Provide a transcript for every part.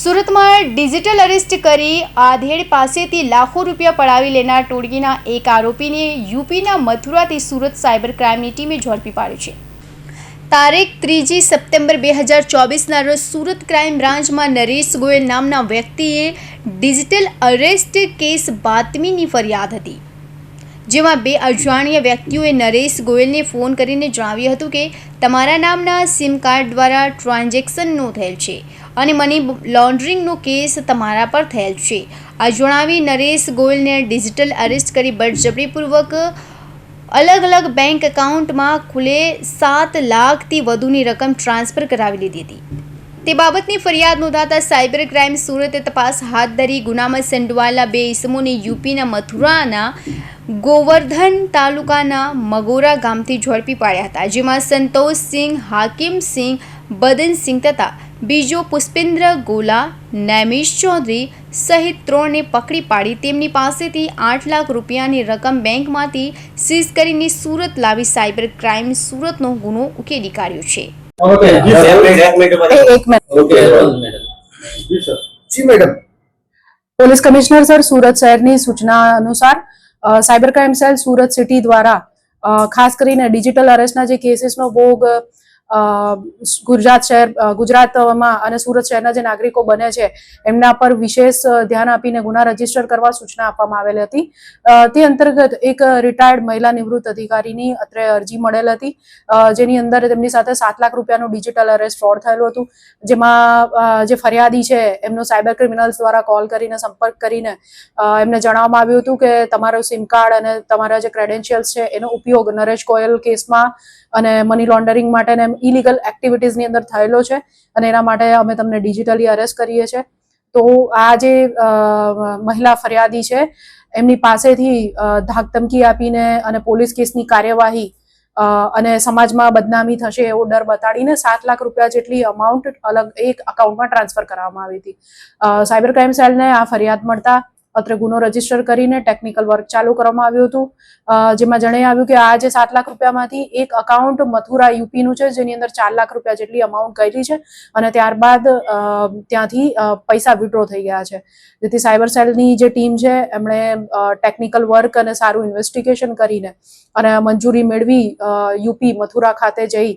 સુરતમાં digital arrest કરી આધેડ પાસેથી લાખો રૂપિયા પડાવી લેનાર ટોળકીના એક આરોપીને યુપીના મથુરાથી સુરત સાયબર ક્રાઇમની ટીમે ઝડપી પાડ્યું છે. તારીખ ત્રીજી સપ્ટેમ્બર બે હજાર ચોવીસના રોજ સુરત ક્રાઇમ બ્રાન્ચમાં નરેશ ગોયલ નામના વ્યક્તિએ ડિજિટલ અરેસ્ટ કેસ બાતમીની ફરિયાદ હતી. જેમાં બે અજાણ્યા વ્યક્તિઓએ નરેશ ગોયલને ફોન કરીને જણાવ્યું હતું કે, તમારા નામના સિમ કાર્ડ દ્વારા ટ્રાન્ઝેક્શનનો થયેલ છે. અને મની લોન્ડરિંગનો કેસ તમારા પર થયેલ છે. આ જણાવી નરેશ ગોયલને ડિજિટલ અરેસ્ટ કરી બળજબરીપૂર્વક અલગ અલગ બેંક એકાઉન્ટમાં ખુલે સાત લાખથી વધુની રકમ ટ્રાન્સફર કરાવી લીધી હતી. તે બાબતની ફરિયાદ નોંધાતા સાયબર ક્રાઇમ સુરતે તપાસ હાથ ધરી ગુનામાં સંડવાયેલા બે ઇસમોને યુપીના મથુરાના ગોવર્ધન તાલુકાના મગોરા ગામથી ઝડપી પાડ્યા હતા, જેમાં સંતોષસિંહ, હાકીમસિંહ, બદનસિંહ તથા બીજો પુષ્પેન્દ્ર ગોલા નૈમિશ ચૌધરી સહિત ત્રણને પકડી પાડી તેમની પાસેથી આઠ લાખ રૂપિયાની રકમ બેંકમાંથી સીઝ કરીને સુરત લાવી સાયબર ક્રાઇમ સુરતનો ગુનો ઉકેલી કાઢ્યો છે. પોલીસ કમિશનર સર સુરત શહેરની સૂચના અનુસાર cyber crime cell Surat city દ્વારા અ, ખાસ કરીને ડિજિટલ અરેસ્ટના જે કેસીસનો ભોગ ગુજરાત શહેર ગુજરાતમાં અને સુરત શહેરના જે નાગરિકો બને છે, એમના પર વિશેષ ધ્યાન આપીને ગુના રજિસ્ટર કરવા સૂચના આપવામાં આવેલી હતી. તે અંતર્ગત એક રિટાયર્ડ મહિલા નિવૃત્ત અધિકારીની અત્રે અરજી મળેલ હતી. જેની અંદર તેમની સાથે સાત લાખ રૂપિયાનું ડિજિટલ અરેસ્ટ ફ્રોડ થયેલું હતું. જેમાં જે ફરિયાદી છે, એમનો સાયબર ક્રિમિનલ્સ દ્વારા કોલ કરીને સંપર્ક કરીને એમને જણાવવામાં આવ્યું હતું કે તમારું સિમ કાર્ડ અને તમારા જે ક્રેડેન્શિયલ્સ છે, એનો ઉપયોગ નરેશ ગોયલ કેસમાં અને મની લોન્ડરિંગ માટે ઇલીગલ એક્ટિવિટીઝની અંદર થયેલો છે અને એના માટે અમે તમને ડિજિટલી અરેસ્ટ કરીએ છીએ. તો આ જે મહિલા ફરિયાદી છે, એમની પાસેથી ધાકધમકી આપીને અને પોલીસ કેસની કાર્યવાહી અને સમાજમાં બદનામી થશે એવો ડર બતાડીને સાત લાખ રૂપિયા જેટલી અમાઉન્ટ અલગ એક અકાઉન્ટમાં ટ્રાન્સફર કરવામાં આવી હતી. સાયબર ક્રાઇમ સેલને આ ફરિયાદ મળતા અત્રે ગુનો રજિસ્ટર કરીને ટેકનિકલ વર્ક ચાલુ કરવામાં આવ્યું હતું. જેમાં જણાઈ આવ્યું કે આ જે સાત લાખ રૂપિયામાંથી એક અકાઉન્ટ મથુરા યુપીનું છે, જેની અંદર ચાર લાખ રૂપિયા જેટલી અમાઉન્ટ ગયેલી છે અને ત્યારબાદ ત્યાંથી પૈસા વિડ્રો થઈ ગયા છે. જેથી સાયબર સેલની જે ટીમ છે, એમણે ટેકનિકલ વર્ક અને સારું ઇન્વેસ્ટિગેશન કરીને અને મંજૂરી મેળવી યુપી મથુરા ખાતે જઈ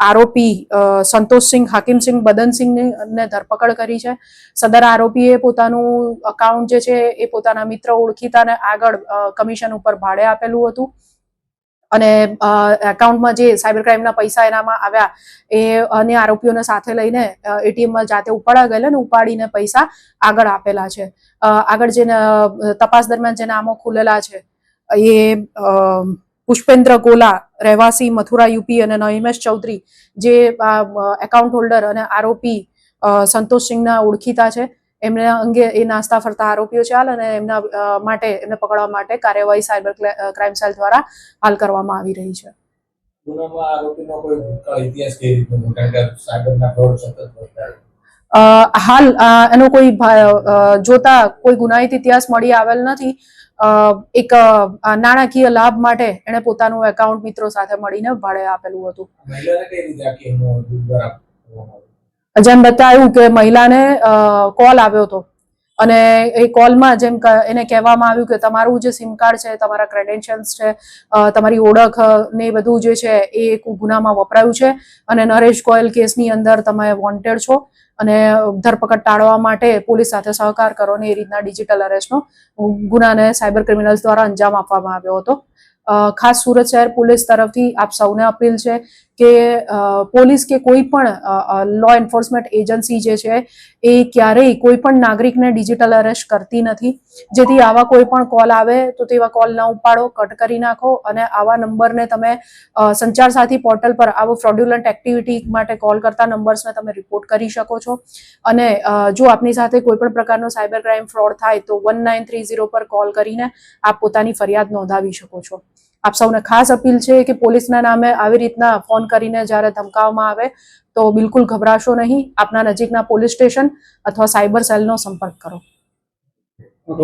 આરોપી સંતોષસિંહ હાકિમસિંહ બદનસિંહને ધરપકડ કરી છે. સદર આરોપીએ પોતાનું અકાઉન્ટ જે છે એ પોતાના મિત્ર ઓળખીતાને આગળ કમિશન ઉપર ભાડે આપેલું હતું. અને એકાઉન્ટમાં જે સાયબર ક્રાઇમના પૈસા એનામાં આવ્યા એ અન્ય આરોપીઓને સાથે લઈને એટીએમમાં જાતે ઉપાડા ગયેલા ને ઉપાડીને પૈસા આગળ આપેલા છે. આગળ જે તપાસ દરમિયાન જે નામો ખુલેલા છે એ અ, પુષ્પેન્દ્ર ગોલા રહેવાસી મથુરા યુપી અને નહિમેશ ચૌધરી જે એકાઉન્ટ હોલ્ડર અને આરોપી સંતોષ સંતોષસિંહના ઓળખીતા છે. એમના અંગે એ નાસ્તા ફરતા આરોપીઓ છે હાલ અને એમના માટે એમને પકડવા માટે કાર્યવાહી સાયબર ક્રાઇમ સેલ દ્વારા હાલ કરવામાં આવી રહી છે. આરોપીનો કોઈ ઇતિહાસ કે સાયબરના ફ્રોડ સતત હાલ એનો કોઈ જોતા કોઈ ગુનાહિત ઇતિહાસ મળી આવેલ નથી. એક નાણાકીય લાભ માટે એણે પોતાનું એકાઉન્ટ મિત્રો સાથે મળીને ભાડે આપેલું હતું? જેમ બતાવ્યું કે મહિલાને કોલ આવ્યો હતો અને એ કોલમાં જેમ એને કહેવામાં આવ્યું કે તમારું જે સિમ કાર્ડ છે, તમારા ક્રેડેન્શિયલ્સ છે તમારી ઓળખ ને બધું જે છે, એ એક ગુનામાં વપરાયું છે. અને નરેશ ગોયલ કેસની અંદર તમે વોન્ટેડ છો. અને ધરપકડ ટાળવા માટે પોલીસ સાથે સહકાર કરો ને એ રીતના ડિજિટલ અરેસ્ટનો ગુનાને સાયબર ક્રિમિનલ્સ દ્વારા અંજામ આપવામાં આવ્યો હતો. ખાસ સુરત શહેર પોલીસ તરફથી આપ સૌને અપીલ છે કે પોલીસ કે કોઈ પણ લો એન્ફોર્સમેન્ટ એજન્સી જે છે, એ ક્યારેય કોઈ પણ નાગરિકને ડિજિટલ અરેસ્ટ કરતી નથી. જેથી આવા કોઈ પણ કોલ આવે, તો તેવા કોલ ન ઉપાડો કટ કરી નાખો અને આવા નંબરને તમે સંચાર સાથી પોર્ટલ પર આવો ફ્રોડ્યુલન્ટ એક્ટિવિટી માટે કોલ કરતા નંબર્સને તમે રિપોર્ટ કરી શકો છો. અને જો આપની સાથે કોઈ પણ પ્રકારનો સાયબર ક્રાઇમ ફ્રોડ થાય, તો વન નાઇન થ્રી ઝીરો પર કોલ કરીને આપ પોતાની ફરિયાદ નોંધાવી શકો છો. આપ સૌને ખાસ અપીલ છે કે પોલીસના નામે આવી રીતના ફોન કરીને જ્યારે ધમકાવવામાં આવે, તો બિલકુલ ગભરાશો નહીં. આપના નજીકના પોલીસ સ્ટેશન અથવા સાયબર સેલનો સંપર્ક કરો.